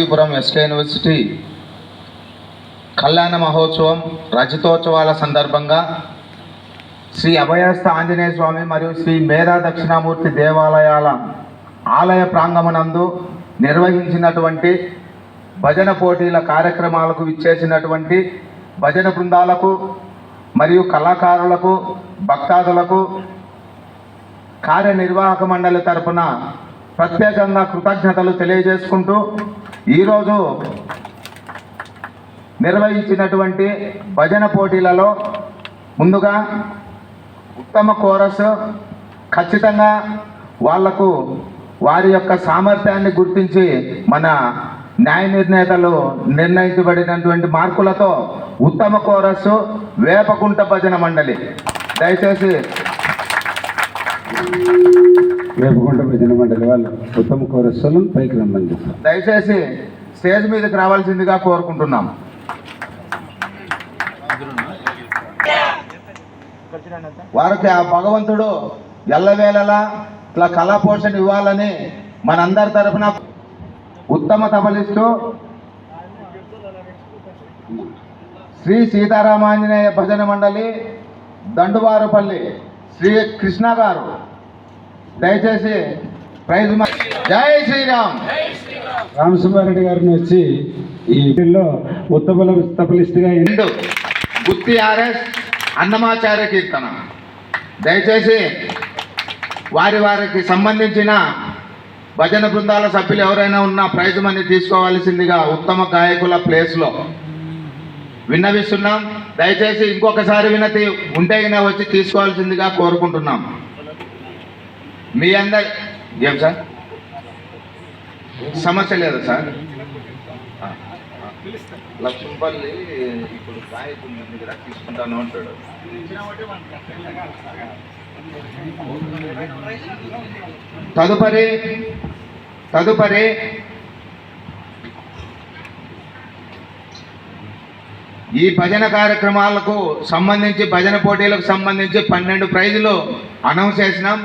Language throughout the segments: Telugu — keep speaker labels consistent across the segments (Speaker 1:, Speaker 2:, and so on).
Speaker 1: దేవాలయం ఎస్కే యూనివర్సిటీ కళ్యాణ మహోత్సవం రజతోత్సవాల సందర్భంగా శ్రీ అభయస్థ ఆంజనేయ స్వామి మరియు శ్రీ మేధా దక్షిణామూర్తి దేవాలయాల ఆలయ ప్రాంగణమందు నిర్వహించినటువంటి భజన పోటీల కార్యక్రమాలకు విచ్చేసినటువంటి భజన బృందాలకు మరియు కళాకారులకు భక్తాదులకు కార్యనిర్వాహక మండలి తరపున ప్రత్యేకంగా కృతజ్ఞతలు తెలియజేసుకుంటూ ఈరోజు నిర్వహించినటువంటి భజన పోటీలలో ముందుగా ఉత్తమ కోరస్ ఖచ్చితంగా వాళ్ళకు వారి యొక్క సామర్థ్యాన్ని గుర్తించి మన న్యాయ నిర్ణేతలు నిర్ణయించబడినటువంటి మార్కులతో ఉత్తమ కోరస్ వేపకుంట భజన మండలి. దయచేసి
Speaker 2: వేపకొండ భజన మండలి వాళ్ళు ఉత్తమ కోరస్సులను పైకి రమ్మని చెప్పారు
Speaker 1: దయచేసి స్టేజ్ మీదకి రావాల్సిందిగా కోరుకుంటున్నాం. వారికి ఆ భగవంతుడు ఎల్లవేళలా ఇట్లా కళా పోషణ ఇవ్వాలని మనందరి తరపున ఉత్తమ తపలిస్తూ శ్రీ సీతారామాంజనేయ భజన మండలి దండువారుపల్లి శ్రీ కృష్ణ గారు దయచేసి ప్రైజ్ జై శ్రీరామ్.
Speaker 2: రామసుబ్బారెడ్డి గారిని వచ్చి ఈ వీటిల్లో ఉత్తమ తపలిస్ట్గా
Speaker 1: రెండు గుత్తి ఆర్ఎస్ అన్నమాచార్య కీర్తన. దయచేసి వారి వారికి సంబంధించిన భజన బృందాల సభ్యులు ఎవరైనా ఉన్నా ప్రైజ్ మనీ తీసుకోవాల్సిందిగా ఉత్తమ గాయకుల ప్లేస్లో విన్నవిస్తున్నాం. దయచేసి ఇంకొకసారి వినతి ఉంటే వచ్చి తీసుకోవాల్సిందిగా కోరుకుంటున్నాం. మీ అందరి ఏం సార్? సమస్య లేదు సార్? ఆ, లక్ష్మపల్లి ఇప్పుడు గాయకుడి దగ్గర తీసుకుంటాను అంటాడు. తదుపరి తదుపరి. ఈ భజన కార్యక్రమాలకు సంబంధించి భజన పోటీలకు సంబంధించి పన్నెండు ప్రైజులు అనౌన్స్ చేసినాం.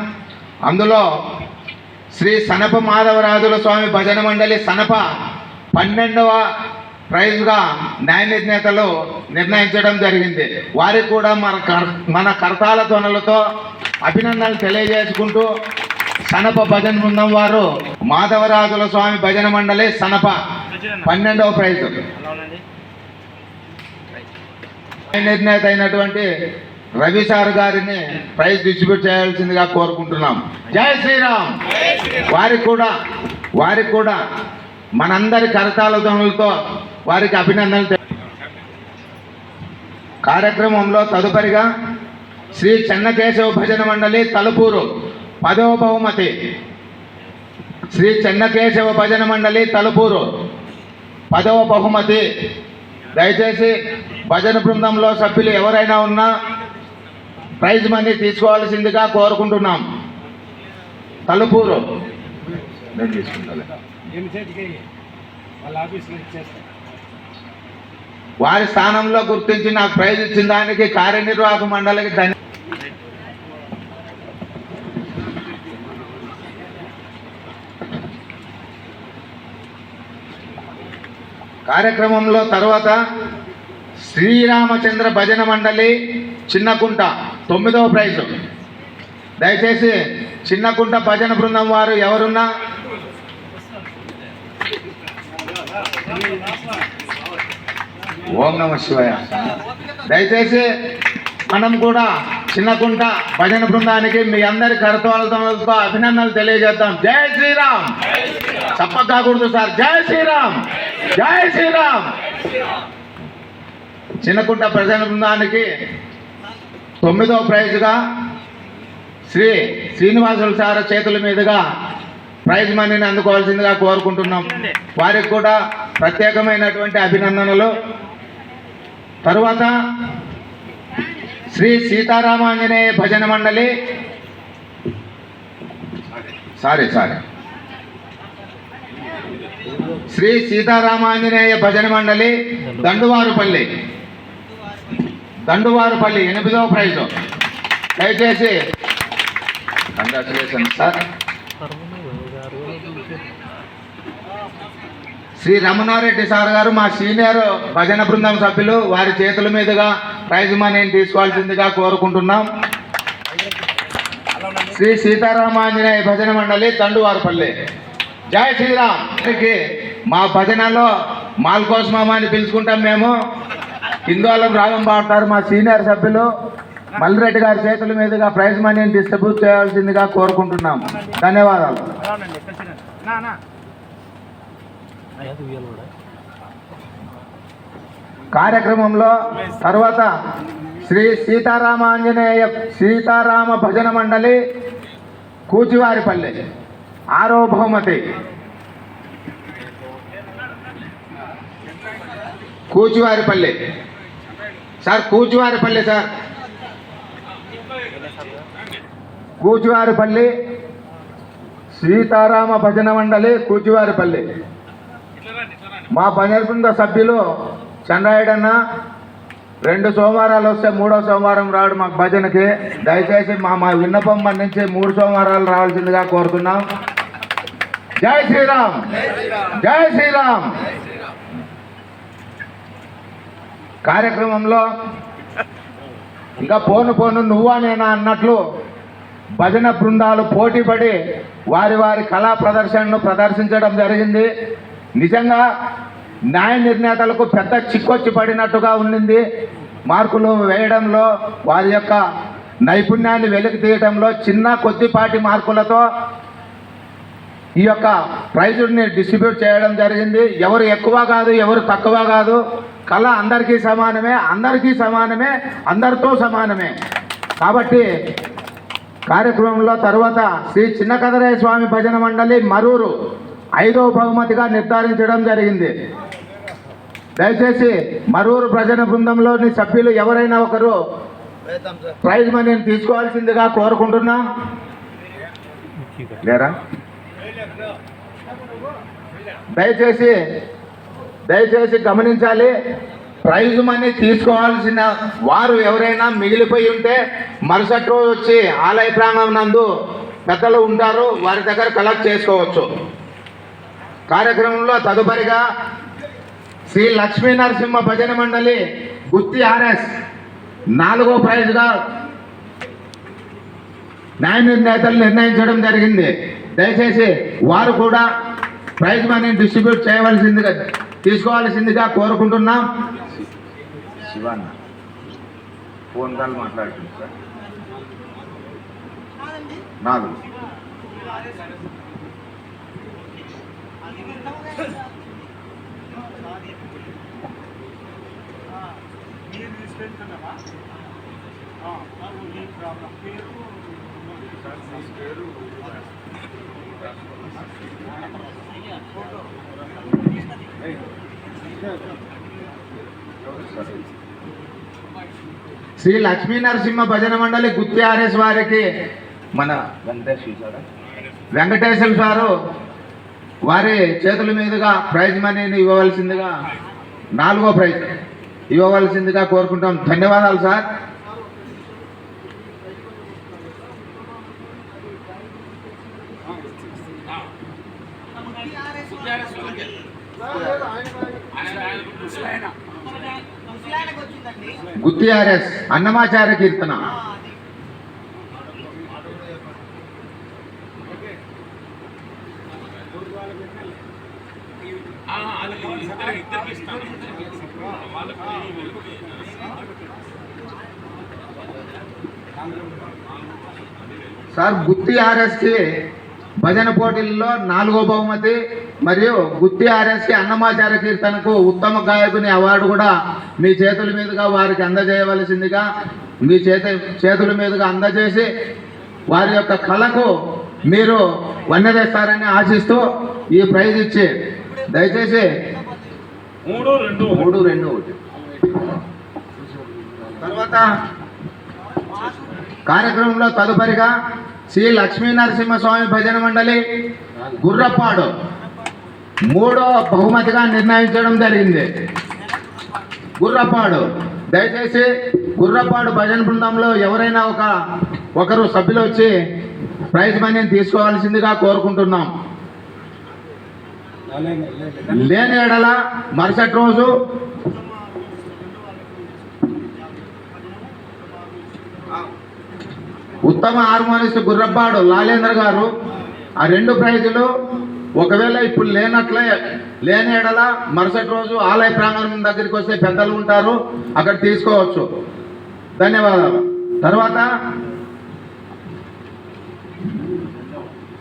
Speaker 1: అందులో శ్రీ సనప మాధవరాజుల స్వామి భజన మండలి సనప పన్నెండవ ప్రైజ్గా న్యాయ నిర్ణేతలు నిర్ణయించడం జరిగింది. వారికి కూడా మన కర్ మన కర్తాల ధ్వనులతో అభినందనలు తెలియజేసుకుంటూ సనప భజన బృందం వారు మాధవరాజుల స్వామి భజన మండలి సనప పన్నెండవ ప్రైజ్. న్యాయ నిర్ణేత అయినటువంటి రవి సార్ గారిని ప్రైజ్ డిస్ట్రిబ్యూట్ చేయాల్సిందిగా కోరుకుంటున్నాం. జై శ్రీరామ్. వారికి కూడా వారికి కూడా మనందరి కరతాల ధ్వనులతో వారికి అభినందనలు కార్యక్రమంలో తదుపరిగా శ్రీ చెన్నకేశవ భజన మండలి తలుపూరు పదవ బహుమతి. శ్రీ చెన్నకేశవ భజన మండలి తలుపూరు పదవ బహుమతి. దయచేసి భజన బృందంలో సభ్యులు ఎవరైనా ఉన్నా ప్రైజ్ మనీ తీసుకోవాల్సిందిగా కోరుకుంటున్నాం. తలుపూరు. నేను తీసుకుంటాలే.
Speaker 2: వాళ్ళ ఆఫీస్లో ఇచ్చేస్తాం.
Speaker 1: వారి స్థానంలో గుర్తించి నాకు ప్రైజ్ ఇచ్చిన దానికి కార్యనిర్వాహక మండలికి ధన్య కార్యక్రమంలో తర్వాత శ్రీరామచంద్ర భజన మండలి చిన్నకుంట. తొమ్మిదవ ప్రైజ్. దయచేసి చిన్నకుంట భజన బృందం వారు ఎవరున్నా? ఓం నమ శివాయ. దయచేసి మనం కూడా చిన్నకుంట భజన బృందానికి మీ అందరి కరతాలతో అభినందనలు తెలియజేద్దాం. జై శ్రీరామ్. తప్పక కాకూడదు సార్. జై శ్రీరామ్. జై శ్రీరామ్. చిన్నకుంట భజన బృందానికి తొమ్మిదవ ప్రైజ్గా శ్రీ శ్రీనివాసులు సార్ చేతుల మీదుగా ప్రైజ్ మనీని అందుకోవాల్సిందిగా కోరుకుంటున్నాం. వారికి కూడా ప్రత్యేకమైనటువంటి అభినందనలు. తరువాత శ్రీ సీతారామాంజనేయ భజన మండలి. Sorry sorry. శ్రీ సీతారామాంజనేయ భజన మండలి దండువారుపల్లి. దండువారుపల్లి ఎనిమిదవ ప్రైజు. దయచేసి. Congratulation sir Shri Ramana Reddy sir garu మా సీనియర్ భజన బృందం సభ్యులు వారి చేతుల మీదుగా ప్రైజ్ మనీని తీసుకోవాల్సిందిగా కోరుకుంటున్నాం. శ్రీ సీతారామాంజనేయ భజన మండలి తండువారిపల్లి జై శ్రీరామ్. మా భజనలో మాల్కోస్మామ అని పిలుచుకుంటాం మేము. హిందువులం రాగం పాడతారు మా సీనియర్ సభ్యులు మల్లిరెడ్డి గారి చేతుల మీదుగా ప్రైజ్ మనీని డిస్ట్రిబ్యూట్ చేయాల్సిందిగా కోరుకుంటున్నాం. ధన్యవాదాలు. కార్యక్రమంలో తర్వాత శ్రీ సీతారామాంజనేయ సీతారామ భజన మండలి కూచివారిపల్లి ఆరో బహుమతి. కూచివారిపల్లి. Sir Kuchivaripalli sir. కూచివారిపల్లి సీతారామ భజన మండలి కూచివారిపల్లి. మా భజన బృంద సభ్యులు చంద్రాయుడన్న రెండు సోమవారాలు వస్తే మూడో సోమవారం రాడు మాకు భజనకి. దయచేసి మా మా విన్నపం మన్నించి మూడు సోమవారాలు రావాల్సిందిగా కోరుతున్నాం. జై శ్రీరామ్! జై శ్రీరామ్! కార్యక్రమంలో ఇంకా పోను పోను నువ్వా నేనా అన్నట్లు భజన బృందాలు పోటీపడి వారి వారి కళా ప్రదర్శనను ప్రదర్శించడం జరిగింది. నిజంగా న్యాయ నిర్ణేతలకు పెద్ద చిక్కొచ్చి పడినట్టుగా ఉండింది. మార్కులు వేయడంలో వారి యొక్క నైపుణ్యాన్ని వెలికి తీయడంలో చిన్న కొద్దిపాటి మార్కులతో ఈ యొక్క ప్రైజుని డిస్ట్రిబ్యూట్ చేయడం జరిగింది. ఎవరు ఎక్కువ కాదు ఎవరు తక్కువ కాదు. కళ అందరికీ సమానమే అందరికీ సమానమే అందరితో సమానమే. కాబట్టి కార్యక్రమంలో తర్వాత శ్రీ చిన్న స్వామి భజన మండలి మరూరు ఐదవ బహుమతిగా నిర్ధారించడం జరిగింది. దయచేసి మరూరు భజన బృందంలోని సభ్యులు ఎవరైనా ఒకరు ప్రైజ్ మనీని తీసుకోవాల్సిందిగా కోరుకుంటున్నా. లేరా? దయచేసి దయచేసి గమనించాలి. ప్రైజ్ మనీ తీసుకోవాల్సిన వారు ఎవరైనా మిగిలిపోయి ఉంటే మరుసటి రోజు వచ్చి ఆలయ ప్రాంగణం నందు పెద్దలు ఉంటారు వారి దగ్గర కలెక్ట్ చేసుకోవచ్చు. కార్యక్రమంలో తదుపరిగా శ్రీ లక్ష్మీ నరసింహ భజన మండలి గుత్తి ఆర్ఎస్ నాలుగో ప్రైజ్గా న్యాయ నిర్ణేతలు నిర్ణయించడం జరిగింది. దయచేసి వారు కూడా ప్రైజ్ మనీని డిస్ట్రిబ్యూట్ చేయవలసిందిగా తీసుకోవాల్సిందిగా కోరుకుంటున్నాం. శివన్న ఫోన్ కాల్ మాట్లాడుతుంది సార్. నాలుగు. శ్రీ లక్ష్మీ నరసింహ భజన మండలి గుత్తి ఆర్ఎస్ వారికి మన వెంకటేశ్వర సారు. వారి చేతుల మీదుగా ప్రైజ్ మనీని ఇవ్వవలసిందిగా నాలుగో ప్రైజ్ ఇవ్వవలసిందిగా కోరుకుంటాం. ధన్యవాదాలు సార్. గుత్తి ఆర్ఎస్ అన్నమాచార్య కీర్తన. సార్ గుత్తి ఆర్ఎస్కి భజన పోటీల్లో నాలుగో బహుమతి మరియు గుత్తి ఆర్ఎస్కి అన్నమాచార్య కీర్తనకు ఉత్తమ గాయకుని అవార్డు కూడా మీ చేతుల మీదుగా వారికి అందజేయవలసిందిగా మీ చేత చేతుల మీదుగా అందజేసి వారి యొక్క కళకు మీరు వన్నెదేస్తారని ఆశిస్తూ ఈ ప్రైజ్ ఇచ్చి దయచేసి
Speaker 3: మూడు రెండు.
Speaker 1: మూడు రెండు. ఒకటి తర్వాత కార్యక్రమంలో తదుపరిగా శ్రీ లక్ష్మీ నరసింహస్వామి భజన మండలి గుర్రపాడు. మూడో బహుమతిగా నిర్ణయించడం జరిగింది. గుర్రపాడు. దయచేసి గుర్రపాడు భజన బృందంలో ఎవరైనా ఒక ఒకరు సభ్యులు వచ్చి ప్రైజ్ మనీని తీసుకోవాల్సిందిగా కోరుకుంటున్నాం. లేని ఎడల మరుసటి రోజు ఉత్తమ హార్మోనిస్ట్ గుర్రబ్బాడు లాలేంద్ర గారు ఆ రెండు ప్రైజులు ఒకవేళ ఇప్పుడు లేనట్లే లేని మరుసటి రోజు ఆలయ ప్రాంగణం దగ్గరికి వస్తే పెద్దలు ఉంటారు అక్కడ తీసుకోవచ్చు. ధన్యవాదాలు. తర్వాత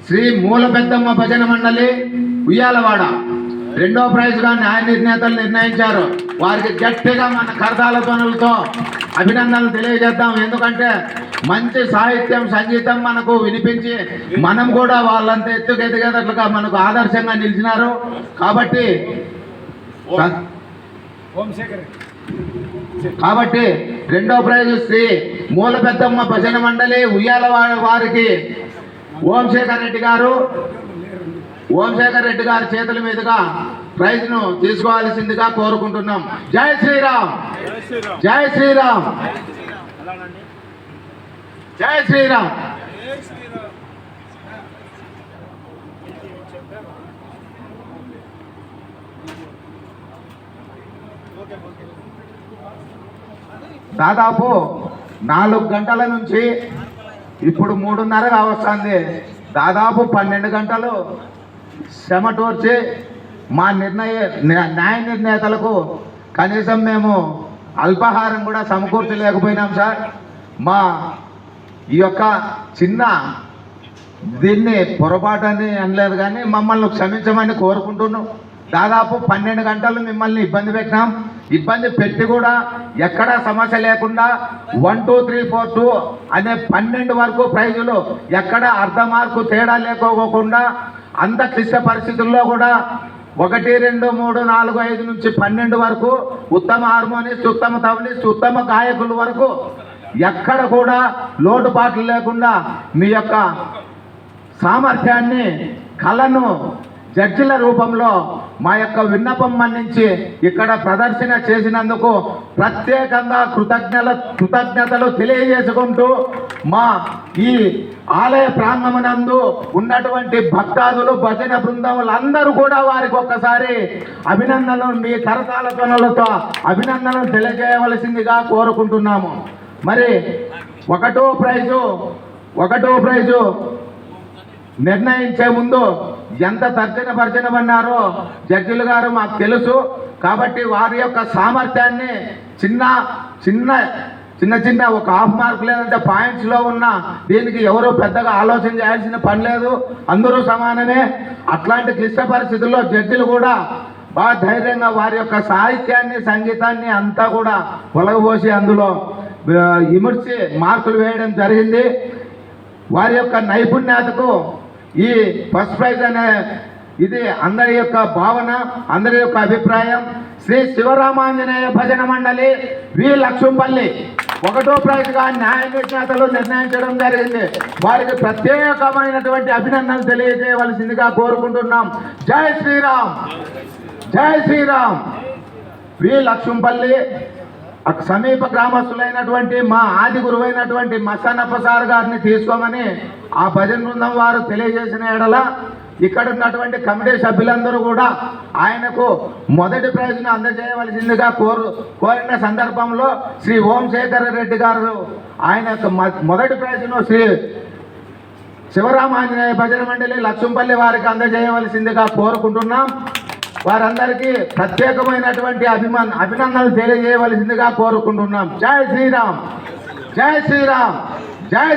Speaker 1: శ్రీ మూల పెద్దమ్మ భజన మండలి ఉయ్యాలవాడ. రెండో ప్రైజ్గా న్యాయ నిర్ణేతలు నిర్ణయించారు. వారికి గట్టిగా మన కరదాల పనులతో అభినందనలు తెలియజేద్దాం. ఎందుకంటే మంచి సాహిత్యం సంగీతం మనకు వినిపించి మనం కూడా వాళ్ళంతా ఎత్తుకెదిగేటట్లుగా మనకు ఆదర్శంగా నిలిచినారు. కాబట్టి కాబట్టి రెండో ప్రైజ్ శ్రీ మూల పెద్దమ్మ భజన మండలి ఉయ్యాల వారికి ఓంశేఖర్ రెడ్డి గారు. ఓంశేఖర్ రెడ్డి గారి చేతుల మీదుగా ప్రైజ్ను తీసుకోవాల్సిందిగా కోరుకుంటున్నాం. జై శ్రీరామ్!
Speaker 3: జై శ్రీరామ్!
Speaker 1: జై శ్రీరామ్! జై శ్రీరామ్ దాదాపు నాలుగు గంటల నుంచి ఇప్పుడు మూడున్నర వస్తుంది దాదాపు పన్నెండు గంటలు శ్రమటోర్చి మా నిర్ణయ న్యాయ నిర్ణేతలకు కనీసం మేము అల్పాహారం కూడా సమకూర్చలేకపోయినాం సార్. మా ఈ యొక్క చిన్న దీన్ని పొరపాటు అని అనలేదు కానీ మమ్మల్ని క్షమించమని కోరుకుంటున్నాం. దాదాపు పన్నెండు గంటలు మిమ్మల్ని ఇబ్బంది పెట్టినాం. ఇబ్బంది పెట్టి కూడా ఎక్కడా సమస్య లేకుండా one two three four two అనే పన్నెండు వరకు ప్రైజులు ఎక్కడ అర్ధ మార్కు తేడా లేకోకుండా అంత క్లిష్ట పరిస్థితుల్లో కూడా ఒకటి రెండు మూడు నాలుగు ఐదు నుంచి పన్నెండు వరకు ఉత్తమ హార్మోనిస్ట్ ఉత్తమ తబలిస్ట్ ఉత్తమ గాయకుల వరకు ఎక్కడ కూడా లోటుపాట్లు లేకుండా మీ యొక్క సామర్థ్యాన్ని కళను జడ్జిల రూపంలో మా యొక్క విన్నపం మన్నించి ఇక్కడ ప్రదర్శన చేసినందుకు ప్రత్యేకంగా కృతజ్ఞత కృతజ్ఞతలు తెలియజేసుకుంటూ మా ఈ ఆలయ ప్రాంగమునందు ఉన్నటువంటి భక్తాదులు భజన బృందములందరూ కూడా వారికి ఒక్కసారి అభినందనలు మీ కరతాల పనులతో అభినందనలు తెలియజేయవలసిందిగా కోరుకుంటున్నాము. మరి ఒకటో ప్రైజు ఒకటో ప్రైజు నిర్ణయించే ముందు ఎంత తర్జన భర్జనమన్నారో జడ్జిలు గారు మాకు తెలుసు. కాబట్టి వారి యొక్క సామర్థ్యాన్ని చిన్న చిన్న చిన్న చిన్న ఒక హాఫ్ మార్క్ లేదంటే పాయింట్స్లో ఉన్న దీనికి ఎవరు పెద్దగా ఆలోచన చేయాల్సిన పని లేదు. అందరూ సమానమే. అట్లాంటి క్లిష్ట పరిస్థితుల్లో జడ్జిలు కూడా బాగా ధైర్యంగా వారి యొక్క సాహిత్యాన్ని సంగీతాన్ని అంతా కూడా ఒలగబోసి అందులో ఇమిడ్చి మార్కులు వేయడం జరిగింది. వారి యొక్క నైపుణ్యతకు ఈ ఫస్ట్ ప్రైజ్ అనే ఇది అందరి యొక్క భావన అందరి యొక్క అభిప్రాయం. శ్రీ శివరామాంజనేయ భజన మండలి వి. లక్ష్మపల్లి. ఒకటో ప్రైజ్గా న్యాయ నిర్ణేతలు నిర్ణయించడం జరిగింది. వారికి ప్రత్యేకమైనటువంటి అభినందనలు తెలియజేయవలసిందిగా కోరుకుంటున్నాం. జై శ్రీరామ్! జై శ్రీరామ్! వి. లక్ష్మపల్లి. సమీప గ్రామస్తులైనటువంటి మా ఆది గురువైనటువంటి మసన్నప్ప సార్ గారిని తీసుకోమని ఆ భజన బృందం వారు తెలియజేసిన ఎడల ఇక్కడ ఉన్నటువంటి కమిటీ సభ్యులందరూ కూడా ఆయనకు మొదటి ప్రైజ్ను అందజేయవలసిందిగా కోరు కోరిన సందర్భంలో శ్రీ ఓంశేఖర రెడ్డి గారు ఆయన మొదటి ప్రైజ్ను శ్రీ శివరామాంజనేయ భజన మండలి లక్ష్మంపల్లి వారికి అందజేయవలసిందిగా కోరుకుంటున్నాం. వారందరికీ ప్రత్యేకమైనటువంటి అభిమాన్ అభినందనలు తెలియజేయవలసిందిగా కోరుకుంటున్నాం. జై శ్రీరామ్! జై శ్రీరామ్! జై